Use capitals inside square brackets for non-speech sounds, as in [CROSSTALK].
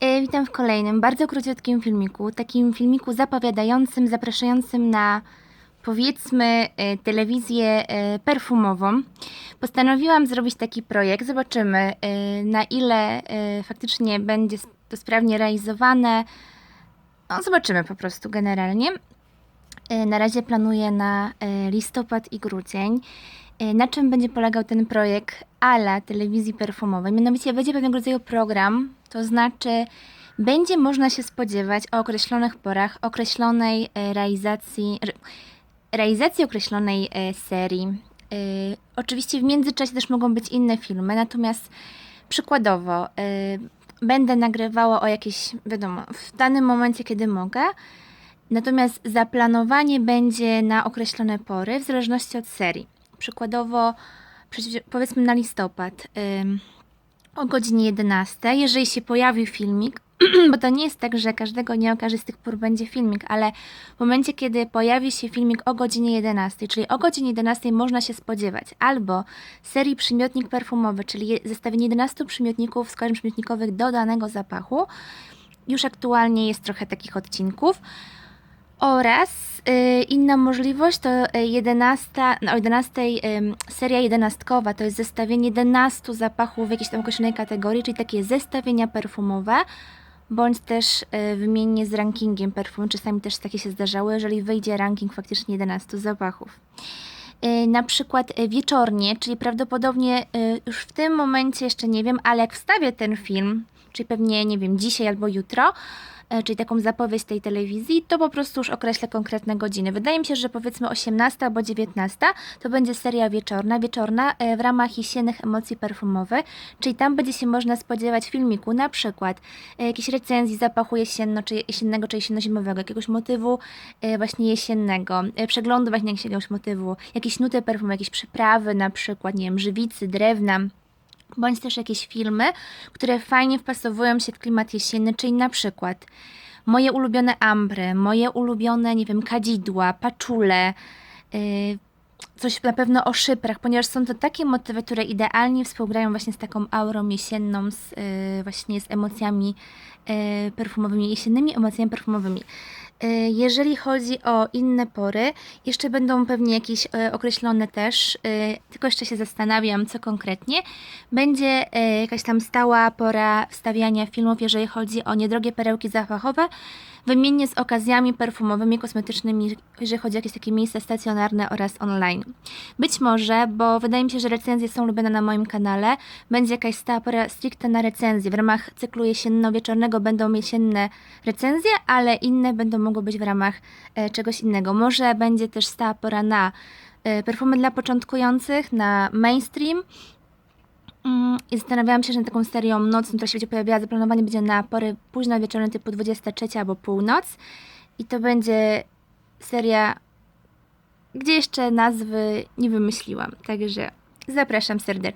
E, Witam w kolejnym, bardzo króciutkim filmiku. Takim filmiku zapowiadającym, zapraszającym na powiedzmy e, telewizję e, perfumową. Postanowiłam zrobić taki projekt. Zobaczymy, na ile faktycznie będzie to sprawnie realizowane. No, zobaczymy po prostu generalnie. Na razie planuję na listopad i grudzień. Na czym będzie polegał ten projekt ala telewizji perfumowej? Mianowicie będzie pewnego rodzaju program, to znaczy będzie można się spodziewać o określonych porach, określonej e, realizacji, re, realizacji określonej e, serii. E, Oczywiście w międzyczasie też mogą być inne filmy, natomiast przykładowo będę nagrywała o jakieś, wiadomo, w danym momencie, kiedy mogę. Natomiast zaplanowanie będzie na określone pory w zależności od serii. Przykładowo, powiedzmy na listopad o godzinie 11, jeżeli się pojawi filmik, [CLEARS THROAT] bo to nie jest tak, że każdego dnia o tych pór będzie filmik, ale w momencie, kiedy pojawi się filmik o godzinie 11, czyli o godzinie 11 można się spodziewać albo serii przymiotnik perfumowy, czyli zestawienie 11 przymiotników, składów przymiotnikowych do danego zapachu. Już aktualnie jest trochę takich odcinków. Oraz y, inna możliwość to y, 11, no, o 11 ym, seria jedenastkowa, to jest zestawienie 11 zapachów w jakiejś tam określonej kategorii, czyli takie zestawienia perfumowe, bądź też y, wymiennie z rankingiem perfum. Czasami też takie się zdarzało, jeżeli wyjdzie ranking faktycznie 11 zapachów. Y, Na przykład y, wieczornie, czyli prawdopodobnie y, już w tym momencie jeszcze nie wiem, ale jak wstawię ten film, czyli pewnie nie wiem, dzisiaj albo jutro, czyli taką zapowiedź tej telewizji, to po prostu już określę konkretne godziny. Wydaje mi się, że powiedzmy 18 albo 19 to będzie seria wieczorna, wieczorna e, w ramach jesiennych emocji perfumowych, czyli tam będzie się można spodziewać filmiku na przykład e, jakiejś recenzji zapachu jesienno, czy jesiennego, czy jesienno-zimowego, jakiegoś motywu e, właśnie jesiennego, e, przeglądu właśnie jakiegoś motywu, jakieś nuty perfumu, jakieś przyprawy na przykład, nie wiem, żywicy, drewna, bądź też jakieś filmy, które fajnie wpasowują się w klimat jesienny, czyli na przykład moje ulubione ambry, moje ulubione, nie wiem, kadzidła, paczule, yy, coś na pewno o szyprach, ponieważ są to takie motywy, które idealnie współgrają właśnie z taką aurą jesienną, z, yy, właśnie z emocjami yy, perfumowymi, jesiennymi emocjami perfumowymi. Yy, Jeżeli chodzi o inne pory, jeszcze będą pewnie jakieś e, określone też, e, tylko jeszcze się zastanawiam, co konkretnie. Będzie jakaś tam stała pora wstawiania filmów, jeżeli chodzi o niedrogie perełki zapachowe, wymiennie z okazjami perfumowymi, kosmetycznymi, jeżeli chodzi o jakieś takie miejsca stacjonarne oraz online. Być może, bo wydaje mi się, że recenzje są lubione na moim kanale, będzie jakaś stała pora stricte na recenzję. W ramach cyklu jesienno-wieczornego będą jesienne recenzje, ale inne będą mogły być w ramach e, czegoś innego. Może będzie też stała pora na e, perfumy dla początkujących, na mainstream. Mm, I zastanawiałam się, że nad taką serią nocną, która się będzie pojawiała, zaplanowanie będzie na pory późno wieczorne typu 23 albo północ. I to będzie seria, gdzie jeszcze nazwy nie wymyśliłam. Także zapraszam serdecznie.